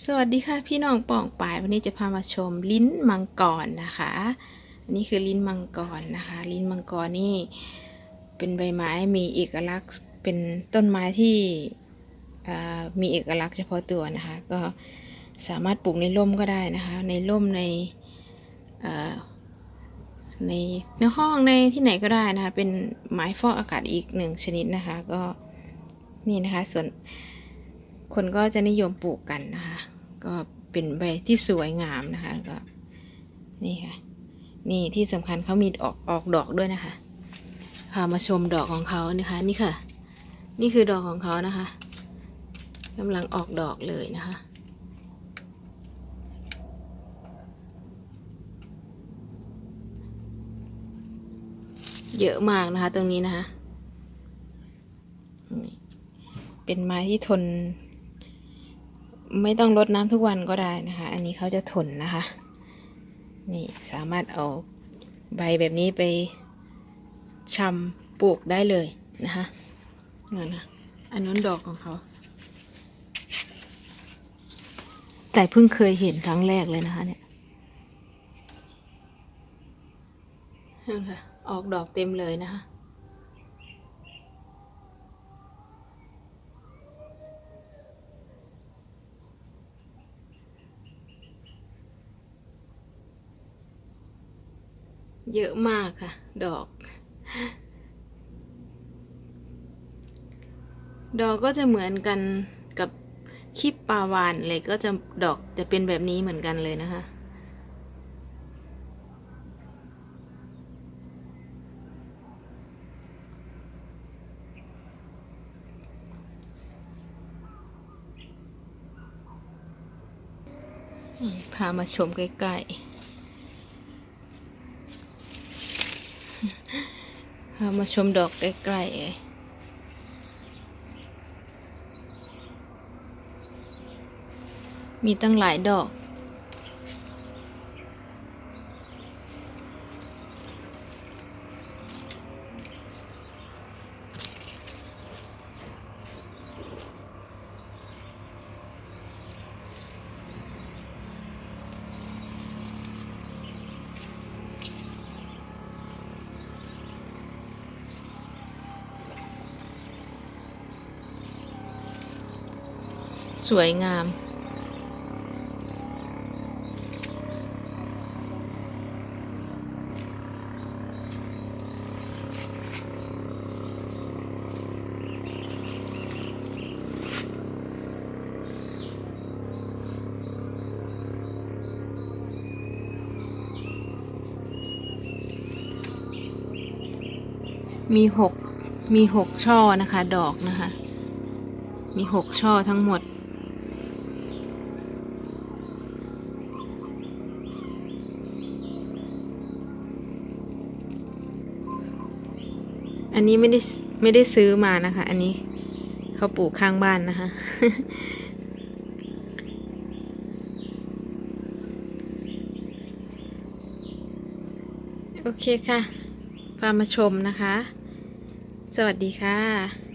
สวัสดีค่ะพี่น้องป่องปายวันนี้จะพามาชมลิ้นมังกรนะคะ อันนี้คือลิ้นมังกรนะคะ ลิ้นมังกรนี่เป็นใบไม้มีเอกลักษณ์เป็นต้นไม้ที่มีเอกลักษณ์เฉพาะตัวนะคะ ก็สามารถปลูกในร่มก็ได้นะคะ ในร่มในในในห้องในที่ไหนก็ได้นะคะ เป็นไม้ฟอกอากาศอีกหนึ่งชนิดนะคะ ก็นี่นะคะส่วน คนก็จะนิยมปลูกกันนะคะ ก็เป็นใบที่สวยงามนะคะก็นี่ค่ะ นี่ที่สำคัญเขามีออกออกดอกด้วยนะคะพามาชมดอกของเขานะคะ นี่ค่ะ นี่คือดอกของเขานะคะกำลังออกดอกเลยนะคะเยอะมากนะคะ ตรงนี้นะคะ เป็นไม้ที่ทน ไม่ต้องรดน้ำทุกวันก็ได้นะคะ อันนี้เขาจะทนนะคะ นี่สามารถเอาใบแบบนี้ไปชำปลูกได้เลยนะคะนั่นนะอันนั้นดอกของเขา แต่เพิ่งเคยเห็นครั้งแรกเลยนะคะเนี่ยนั่ค่ะออกดอกเต็มเลยนะคะ เยอะมากค่ะ ดอก ดอกก็จะเหมือนกันกับคลิปปาวานเลยก็จะดอกจะเป็นแบบนี้เหมือนกันเลยนะคะพามาชมใกล้ๆามาชมดอกใกล้ๆมีตั้งหลายดอก สวยงาม มีหกมีหกช่อนะคะ ดอกนะคะ มีหกช่อทั้งหมด อันนี้ไม่ได้ไม่ได้ซื้อมานะคะ อันนี้เขาปลูกข้างบ้านนะคะ โอเคค่ะพามาชมนะคะ สวัสดีค่ะ